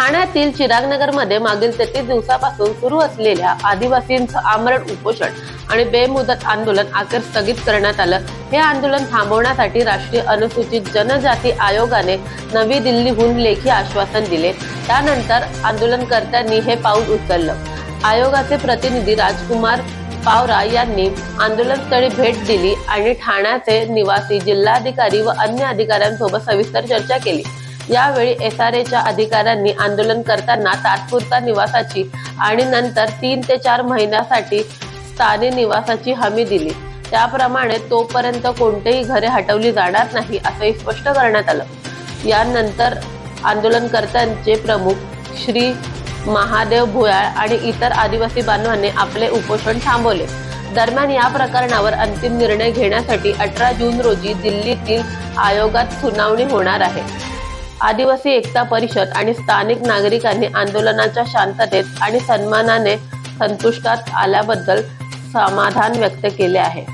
ठाण्यातील चिरागनगरमध्ये मागील तेहतीस दिवसापासून सुरू असलेल्या आदिवासींचं आमरण उपोषण आणि बेमुदत आंदोलन अखेर स्थगित करण्यात आलं. हे आंदोलन थांबवण्यासाठी राष्ट्रीय अनुसूचित जनजाती आयोगाने नवी दिल्लीहून लेखी आश्वासन दिले. त्यानंतर आंदोलनकर्त्यांनी हे पाऊल उचललं. आयोगाचे प्रतिनिधी राजकुमार पावरा यांनी आंदोलनस्थळी भेट दिली आणि ठाण्याचे निवासी जिल्हाधिकारी व अन्य अधिकाऱ्यांसोबत सविस्तर चर्चा केली. यावेळी एसआरएच्या अधिकाऱ्यांनी आंदोलन करताना तात्पुरता निवासाची आणि नंतर तीन ते चार महिन्यासाठी स्थानिक निवासाची हमी दिली. त्याप्रमाणे तोपर्यंत कोणतेही घरे हटवली जाणार नाही असंही स्पष्ट करण्यात आलं. यानंतर आंदोलनकर्त्यांचे प्रमुख श्री महादेव भुयाळ आणि इतर आदिवासी बांधवांनी आपले उपोषण थांबवले. दरम्यान या प्रकरणावर अंतिम निर्णय घेण्यासाठी अठरा जून रोजी दिल्लीतील आयोगात सुनावणी होणार आहे. आदिवासी एकता परिषद आणि स्थानिक नागरिकांनी आंदोलनाच्या शांततेत आणि सन्मानाने संतुष्टात आल्याबद्दल समाधान व्यक्त केले आहे.